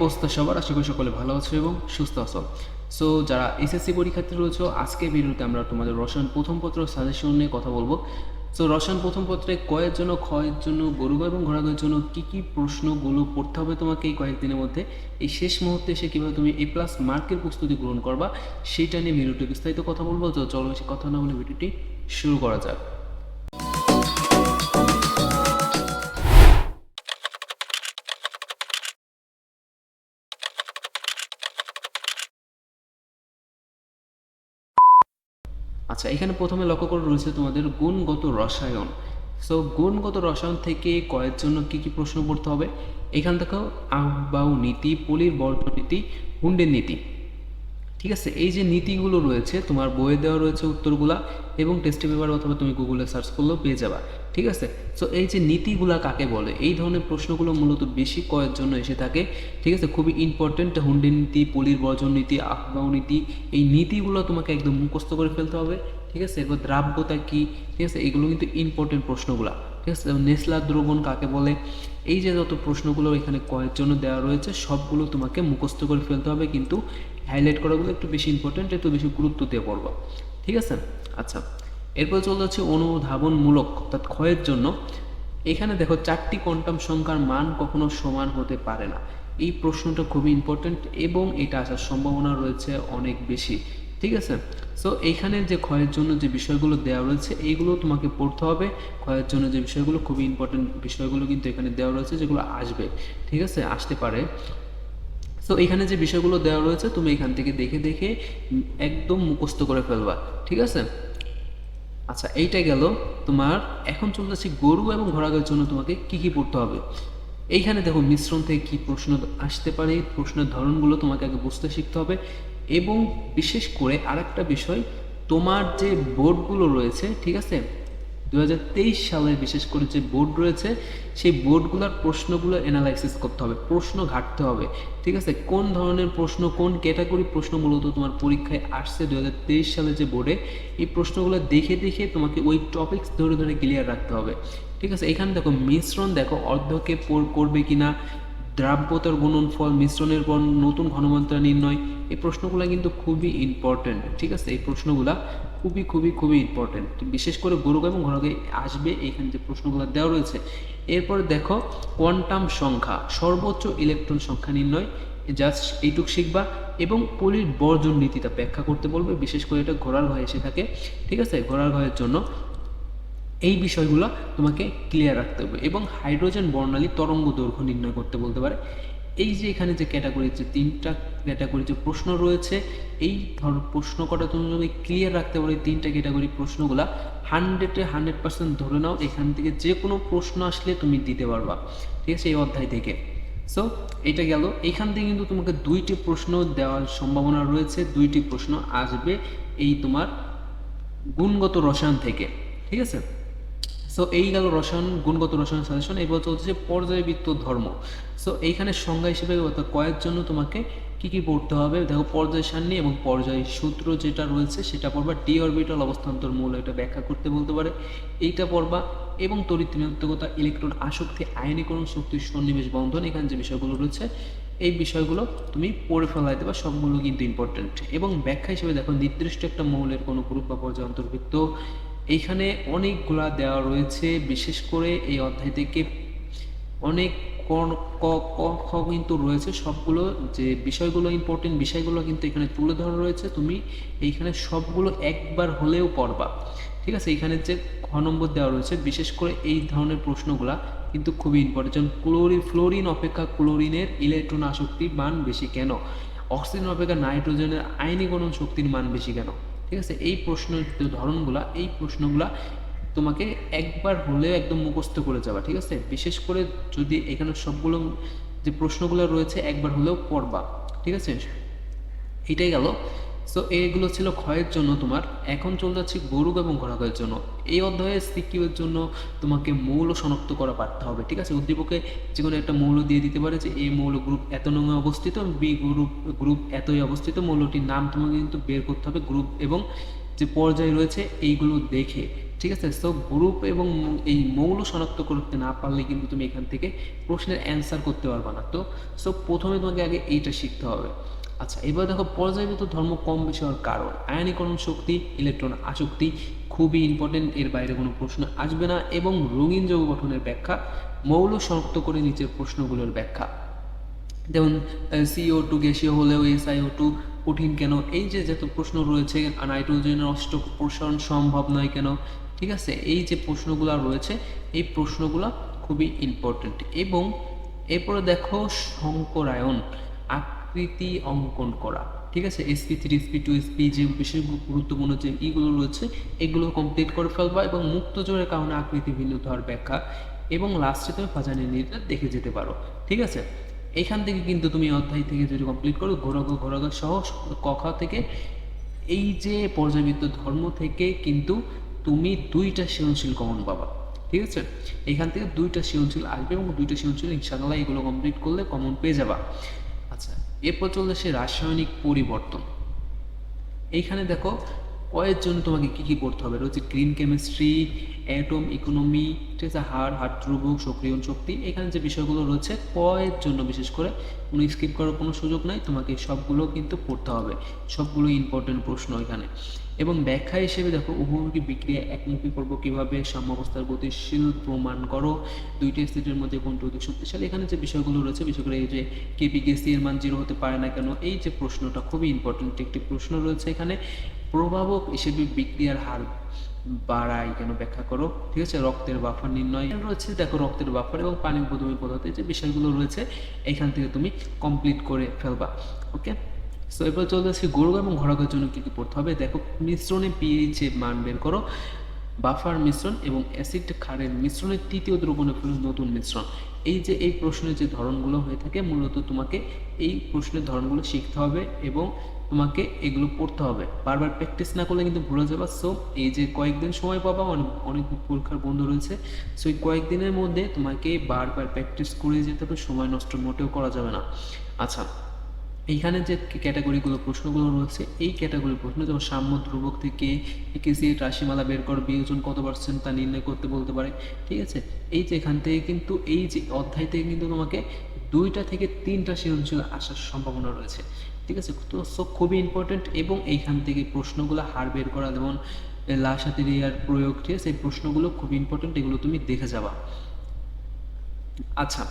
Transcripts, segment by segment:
অবস্থা সবার, আশা করি সকলে ভালো আছো এবং সুস্থ আছো। সো যারা এসএসসি পরীক্ষার্থী রয়েছে আজকে ভিডিওতে আমরা তোমাদের রসায়ন প্রথম পত্র সাজেশন নিয়ে কথা বলব। সো রসায়ন প্রথম পত্রে কয়ের জন্য, ক্ষয়ের জন্য গরু এবং ঘোড়াগের জন্য কি কি প্রশ্নগুলো পড়তে হবে তোমাকে এই কয়েকদিনের মধ্যে? এই শেষ মুহূর্তে এসে কীভাবে তুমি এ প্লাস মার্কের প্রস্তুতি গ্রহণ করবা সেইটা নিয়ে ভিডিওটি বিস্তারিত কথা বলব। তো চলো বেশি কথা না বলে ভিডিওটি শুরু করা যাক। আচ্ছা এখানে প্রথমে লক্ষ্য করে রয়েছে তোমাদের গুণগত রসায়ন। সো গুণগত রসায়ন থেকে কয়ের জন্য কি কি প্রশ্ন করতে হবে? এখান থেকেও আহবাউ নীতি, পলির বর্গ নীতি, হুন্ডের নীতি। ঠিক আছে, এই যে নীতিগুলো রয়েছে, তোমার বইয়ে দেওয়া রয়েছে উত্তরগুলা এবং টেস্ট পেপার অথবা তুমি গুগলে সার্চ করলেও পেয়ে যাবা। ঠিক আছে? সো এই যে নীতিগুলা কাকে বলে? এই ধরনের প্রশ্নগুলো মূলত বেশি কয়ের জন্য এসে থাকে, ঠিক আছে? খুবই ইম্পর্টেন্ট হুন্ডি নীতি, পলির বর্জন নীতি আহবাউ নীতি, এই নীতিগুলো তোমাকে একদম মুখস্থ করে ফেলতে হবে, ঠিক আছে? এরপর দ্রাব্যতা কি? ঠিক আছে? এগুলো কিন্তু ইম্পর্টেন্ট প্রশ্নগুলো, ঠিক আছে? নেসলা দ্রবণ কাকে বলে? এই যে যত প্রশ্নগুলো এখানে কয়ের জন্য দেওয়া রয়েছে, সবগুলো তোমাকে মুখস্থ করে ফেলতে হবে, কিন্তু হাইলাইট করাগুলো একটু বেশি ইম্পর্টেন্ট একটু বেশি গুরুত্ব দিয়ে পড়বা, ঠিক আছে? আচ্ছা এরপর চলে যাচ্ছে অনুধাবনমূলক, অর্থাৎ ক্ষয়ের জন্য। এখানে দেখো, চারটি কোয়ান্টাম সংখ্যার মান কখনো সমান হতে পারে না। এই প্রশ্নটা খুবই ইম্পর্টেন্ট এবং এটা আসার সম্ভাবনা রয়েছে অনেক বেশি, ঠিক আছে? সো এইখানে যে ক্ষয়ের জন্য যে বিষয়গুলো দেওয়া রয়েছে, এইগুলো তোমাকে পড়তে হবে। ক্ষয়ের জন্য যে বিষয়গুলো, খুবই ইম্পর্টেন্ট বিষয়গুলো কিন্তু এখানে দেওয়া রয়েছে, যেগুলো আসবে, ঠিক আছে? আসতে পারে। সো এখানে যে বিষয়গুলো দেওয়া রয়েছে, তুমি এখান থেকে দেখে দেখে একদম মুখস্থ করে ফেলবা, ঠিক আছে? আচ্ছা এইটা গেল তোমার, এখন চলতেছে গরু এবং ঘোড়াগের জন্য তোমাকে কি কি পড়তে হবে? এইখানে দেখো মিশ্রণ থেকে কি প্রশ্ন আসতে পারে, প্রশ্নের ধরনগুলো তোমাকে আগে বুঝতে শিখতে হবে এবং বিশেষ করে আরেকটা বিষয়, তোমার যে বোর্ডগুলো রয়েছে, ঠিক আছে? দু সালের বিশেষ করে যে বোর্ড রয়েছে, সেই বোর্ডগুলোর প্রশ্নগুলো অ্যানালাইসিস করতে হবে, প্রশ্ন ঘাটতে হবে, ঠিক আছে? কোন ধরনের প্রশ্ন, কোন ক্যাটাগরি প্রশ্ন মূলত তোমার পরীক্ষায় আসছে দু হাজার তেইশ সালে যে বোর্ডে এই প্রশ্নগুলো দেখে দেখে তোমাকে ওই টপিকস ধরে ধরে ক্লিয়ার রাখতে হবে, ঠিক আছে? এখানে দেখো, মিশ্রণ দেখো, অর্ধকে করবে কিনা দ্রাব্যতার গুণনফল, মিশ্রণের পর নতুন ঘনমাত্রা নির্ণয়, এই প্রশ্নগুলো কিন্তু খুবই ইম্পর্টেন্ট ঠিক আছে? এই প্রশ্নগুলা খুবই খুবই খুবই ইম্পর্টেন্ট বিশেষ করে গরু এবং ঘরকে আসবে এখানে যে প্রশ্নগুলো দেওয়া রয়েছে। এরপর দেখো কোয়ান্টাম সংখ্যা, সর্বোচ্চ ইলেকট্রন সংখ্যা নির্ণয় জাস্ট এইটুক শিখবা, এবং পলির বর্জন নীতিটা ব্যাখ্যা করতে বলবে, বিশেষ করে এটা ঘোড়ার ঘরে এসে থাকে, ঠিক আছে? ঘোড়ার ঘরের জন্য এই বিষয়গুলো তোমাকে ক্লিয়ার রাখতে হবে এবং হাইড্রোজেন বর্ণালী তরঙ্গ দৈর্ঘ্য নির্ণয় করতে বলতে পারে। এই যে এখানে যে ক্যাটাগরি যে তিনটা ক্যাটাগরি যে প্রশ্ন রয়েছে, এই ধর প্রশ্ন কটা তুমি যদি ক্লিয়ার রাখতে পারো, এই তিনটা ক্যাটাগরি প্রশ্নগুলা হান্ড্রেডে হান্ড্রেড পার্সেন্ট ধরে নাও, এখান থেকে যে কোনো প্রশ্ন আসলে তুমি দিতে পারবা। ঠিক আছে? এই অধ্যায় থেকে। সো এটা গেল। এখান থেকে কিন্তু তোমাকে দুইটি প্রশ্ন দেওয়ার সম্ভাবনা রয়েছে। দুইটি প্রশ্ন আসবে এই তোমার গুণগত রসায়ন থেকে। ঠিক আছে? সো এই গেল রসায়ন, গুণগত রসায়ন সাজেশন এরপর চলছে পর্যায়বৃত্ত ধর্ম। সো এইখানে সংজ্ঞা হিসেবে অর্থাৎ কয়ের জন্য তোমাকে কি কি পড়তে হবে? দেখো, পর্যায় সারণী এবং পর্যায় সূত্র যেটা রয়েছে, সেটা পড়বা। ডি অরবিটাল অবস্থান্তর মূল এটা ব্যাখ্যা করতে বলতে পারে। এইটা পড়বা এবং তড়িৎ ঋণাত্মকতা ইলেকট্রন আসক্তি আয়নীকরণ শক্তির সন্নিবেশ বন্ধন, এখানে যে বিষয়গুলো রয়েছে, এই বিষয়গুলো তুমি পড়ে ফেলাই দেবা সবগুলো কিন্তু ইম্পর্টেন্ট এবং ব্যাখ্যা হিসেবে দেখো, নির্দিষ্ট একটা মৌলের কোনো গ্রুপ বা পর্যায় অন্তর্ভুক্ত এইখানে অনেকগুলা দেওয়া রয়েছে, বিশেষ করে এই অধ্যায় থেকে অনেক ক ক কিন্তু রয়েছে সবগুলো। যে বিষয়গুলো ইম্পর্টেন্ট বিষয়গুলো কিন্তু এখানে তুলে ধরা রয়েছে। তুমি এইখানে সবগুলো একবার হলেও পড়বা। ঠিক আছে? এখানে যে খ নম্বর দেওয়া রয়েছে, বিশেষ করে এই ধরনের প্রশ্নগুলা কিন্তু খুবই ইম্পর্টেন্ট যেমন ক্লোরি, ফ্লোরিন অপেক্ষা ক্লোরিনের ইলেকট্রন আসক্তির মান বেশি কেন? অক্সিজেন অপেক্ষা নাইট্রোজেনের আয়নীকরণ শক্তির মান বেশি কেন? ঠিক আছে? এই প্রশ্নের যে ধরনগুলা, এই প্রশ্নগুলা তোমাকে একবার হলেও একদম মুখস্থ করে যাবা, ঠিক আছে? বিশেষ করে যদি এখানে সবগুলো যে প্রশ্নগুলো রয়েছে একবার হলেও পড়বা, ঠিক আছে? এটাই গেল। সো এইগুলো ছিল ক্ষয়ের জন্য তোমার। এখন চলে যাচ্ছে গরু এবং ঘোড়াঘয়ের জন্য। এই অধ্যায়ে সিকিউর জন্য তোমাকে মৌল শনাক্ত করা পারতে হবে, ঠিক আছে? উদ্দীপকে যে কোনো একটা মৌল দিয়ে দিতে পারে যে এই মৌল গ্রুপ এত নঙে অবস্থিত, বি গ্রুপ গ্রুপ এতই অবস্থিত। মৌলটির নাম তোমাকে কিন্তু বের করতে হবে গ্রুপ এবং যে পর্যায় রয়েছে এইগুলো দেখে, ঠিক আছে? সো গ্রুপ এবং এই মৌল শনাক্ত করতে না পারলে কিন্তু তুমি এখান থেকে প্রশ্নের অ্যান্সার করতে পারবে না। তো সো প্রথমে তোমাকে আগে এইটা শিখতে হবে। আচ্ছা এবার দেখো পর্যায়বৃত্ত ধর্ম কম বেশি হওয়ার কারণ। আয়নীকরণ শক্তি, ইলেকট্রন আসক্তি খুবই ইম্পর্টেন্ট এর বাইরে কোনো প্রশ্ন আসবে না এবং রঙিন যৌগ গঠনের ব্যাখ্যা মৌল শনাক্ত করে নিচের প্রশ্নগুলোর ব্যাখ্যা। যেমন সিও টু গ্যাসীয় হলেও এসআইও টু কঠিন কেন? এই যে যত প্রশ্ন রয়েছে নাইট্রোজেনের অষ্ট প্রসারণ সম্ভব নয় কেন? ঠিক আছে, এই যে প্রশ্নগুলো রয়েছে, এই প্রশ্নগুলো খুবই ইম্পর্টেন্ট এবং এরপরে দেখো শঙ্করায়ন আকৃতি অঙ্কন করা, ঠিক আছে? SP three SP two SP যে বিশেষ গুরুত্বপূর্ণ যে ইগুলো রয়েছে, এগুলো কমপ্লিট করে ফেলবা এবং মুক্ত জোরের কারণে আকৃতি ভিন্ন ধর ব্যাখ্যা এবং লাস্টে তুমি ফাজানি নিতে দেখে যেতে পারো, ঠিক আছে? এখান থেকে কিন্তু তুমি অধ্যায় থেকে যদি কমপ্লিট করো ঘোরাগ ঘোরাগ সহ কখা থেকে, এই যে পর্যাবৃত্ত ধর্ম থেকে কিন্তু তুমি দুইটা সৃজনশীল কমন পাবা, ঠিক আছে? এখান থেকে দুইটা সৃজনশীল আসবে এবং দুইটা সৃজনশীল ইনশাআল্লাহ এগুলো কমপ্লিট করলে কমন পেয়ে যাবা। এরপর চলে সে রাসায়নিক পরিবর্তন। এইখানে দেখো কয়ের জন্য তোমাকে কি কি করতে হবে? রয়েছে গ্রিন কেমিস্ট্রি অ্যাটম ইকোনমি ঠিক আছে হাড় হাড় ধ্রুবক সক্রিয়ণ শক্তি, এখানে যে বিষয়গুলো রয়েছে কয়ের জন্য বিশেষ করে কোনো স্কিপ করার কোনো সুযোগ নাই, তোমাকে সবগুলো কিন্তু পড়তে হবে। সবগুলো ইম্পর্টেন্ট প্রশ্ন এখানে। এবং ব্যাখ্যা হিসেবে দেখো উভমুখী বিক্রিয়া একমুখী করব কীভাবে? সাম্যাবস্থার গতিশীল প্রমাণ করো। দুইটি স্থিতির মধ্যে কোনটি অধিক শক্তিশালী? এখানে যে বিষয়গুলো রয়েছে, বিশেষ করে এই যে কেপি কে সি এর মান জিরো হতে পারে না কেন, এই যে প্রশ্নটা খুবই ইম্পর্টেন্ট একটি প্রশ্ন রয়েছে এখানে। প্রভাবক হিসেবে বিক্রিয়ার হার বাড়ায় কেন ব্যাখ্যা করো? ঠিক আছে? রক্তের বাফার নির্ণয় রয়েছে। দেখো, রক্তের বাফার এবং পানি বদমি পদার্থে যে বিষয়গুলো রয়েছে, এখান থেকে তুমি কমপ্লিট করে ফেলবা। ওকে সো এরপর চলে আসছি গরু এবং ঘোড়াকের জন্য কী কী পড়তে হবে? দেখো, মিশ্রণে পিএইচ মান বের করো। বাফার মিশ্রণ এবং অ্যাসিড ক্ষারের মিশ্রণের তৃতীয় দ্রবণে ফেলে নতুন মিশ্রণ। এই যে, এই প্রশ্নের যে ধরনগুলো হয়ে থাকে, মূলত তোমাকে এই প্রশ্নের ধরনগুলো শিখতে হবে এবং তোমাকে এগুলো পড়তে হবে। বারবার প্র্যাকটিস না করলে কিন্তু ভুলে যাবা। সো এই যে কয়েকদিন সময় পাবা, অনেক অনেক পরীক্ষার বন্ধ রয়েছে। সো এই কয়েকদিনের মধ্যে তোমাকে বারবার প্র্যাকটিস করে যেতে হবে। সময় নষ্ট মোটেও করা যাবে না। আচ্ছা এইখানে যে ক্যাটাগরিগুলো প্রশ্নগুলো রয়েছে, এই ক্যাটাগরি প্রশ্ন যেমন সাম্য ধ্রুবক থেকে একেসি রাশিমালা বের কর, বিয়োজন কত পার্সেন্ট তা নির্ণয় করতে বলতে পারে। ঠিক আছে? এই যে এখান থেকে কিন্তু, এই যে অধ্যায় থেকে কিন্তু তোমাকে দুইটা থেকে তিনটা সৃজনশীল আসার সম্ভাবনা রয়েছে। ঠিক আছে? তো সো খুবই ইম্পর্টেন্ট এবং এইখান থেকে প্রশ্নগুলো হার বের করা, যেমন লাশাতিরিয়ার প্রয়োগ, ঠিক আছে? এই প্রশ্নগুলো খুবই ইম্পর্টেন্ট এগুলো তুমি দেখে যাবা। আচ্ছা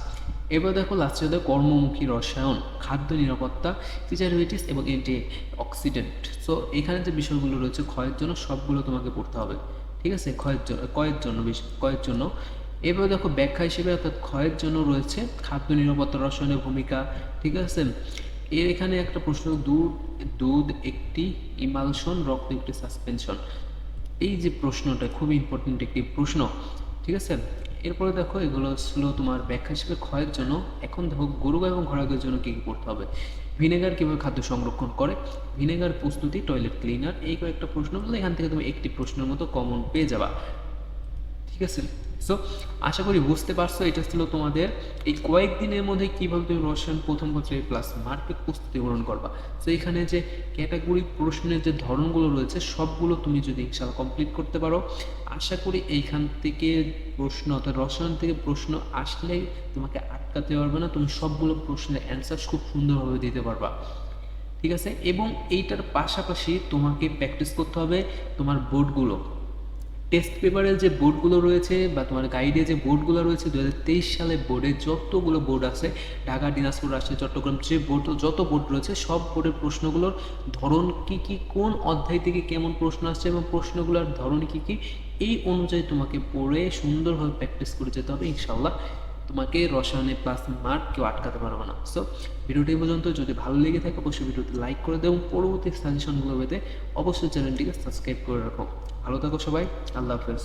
এবার দেখো লাস্টে দেখো, কর্মমুখী রসায়ন, খাদ্য নিরাপত্তা প্রিজারভেটিভস এবং এন্টি অক্সিডেন্ট সো এখানে যে বিষয়গুলো রয়েছে, ক্ষয়ের জন্য সবগুলো তোমাকে পড়তে হবে, ঠিক আছে? ক্ষয়ের জন্য কয়ের জন্য কয়ের জন্য। এবার দেখো, ব্যাখ্যা হিসেবে অর্থাৎ ক্ষয়ের জন্য রয়েছে খাদ্য নিরাপত্তা রসায়নের ভূমিকা, ঠিক আছে? এর এখানে একটা প্রশ্ন, দুধ দুধ একটি ইমালশন, রক্ত একটি সাসপেনশন। এই যে প্রশ্নটা খুবই ইম্পর্টেন্ট একটি প্রশ্ন, ঠিক আছে? এরপরে দেখো, এগুলো ছিল তোমার ব্যাখ্যা হিসেবে ক্ষয়ের জন্য। এখন দেখো, গরু এবং ঘোড়াদের জন্য কী কী করতে হবে? ভিনেগার কীভাবে খাদ্য সংরক্ষণ করে? ভিনেগার প্রস্তুতি টয়লেট ক্লিনার এই কয়েকটা প্রশ্ন বললে এখান থেকে তুমি একটি প্রশ্নের মতো কমন পেয়ে যাবা। ঠিক আছে? সো আশা করি বুঝতে পারছ, এটা ছিল তোমাদের এই কয়েকদিনের মধ্যে কীভাবে তুমি রসায়ন প্রথম বছরের প্লাস মার্কেট প্রস্তুতি গ্রহণ করবা। তো এখানে যে ক্যাটাগরি প্রশ্নের যে ধরনগুলো রয়েছে, সবগুলো তুমি যদি ইনশাল্লাহ কমপ্লিট করতে পারো। আশা করি এইখান থেকে প্রশ্ন অর্থাৎ রসায়ন থেকে প্রশ্ন আসলেই তোমাকে আটকাতে পারবে না, তুমি সবগুলো প্রশ্নের অ্যান্সার খুব সুন্দরভাবে দিতে পারবা। ঠিক আছে? এবং এইটার পাশাপাশি তোমাকে প্র্যাকটিস করতে হবে তোমার বোর্ডগুলো টেস্ট পেপারের যে বোর্ডগুলো রয়েছে বা তোমার গাইডে যে বোর্ডগুলো রয়েছে দু হাজার তেইশ সালে বোর্ডে যতগুলো বোর্ড আছে, ঢাকা, দিনাজপুর, রাজশাহী, চট্টগ্রাম, যে বোর্ড যত বোর্ড রয়েছে, সব বোর্ডের প্রশ্নগুলোর ধরন কি কি, কোন অধ্যায় থেকে কেমন প্রশ্ন আসছে এবং প্রশ্নগুলোর ধরন কি কি, এই অনুযায়ী তোমাকে পড়ে সুন্দরভাবে প্র্যাকটিস করে যেতে হবে ইনশাল্লাহ তোমাকে রসায়নে প্লাস মার্ক কেউ আটকাতে পারবে না। সো ভিডিওটি পর্যন্ত। যদি ভালো লেগে থাকে, অবশ্যই ভিডিওতে লাইক করে দেবো পরবর্তী সাজেশনগুলো পেতে অবশ্যই চ্যানেলটিকে সাবস্ক্রাইব করে রাখো। ভালো থাকো সবাই। আল্লাহ হাফেজ।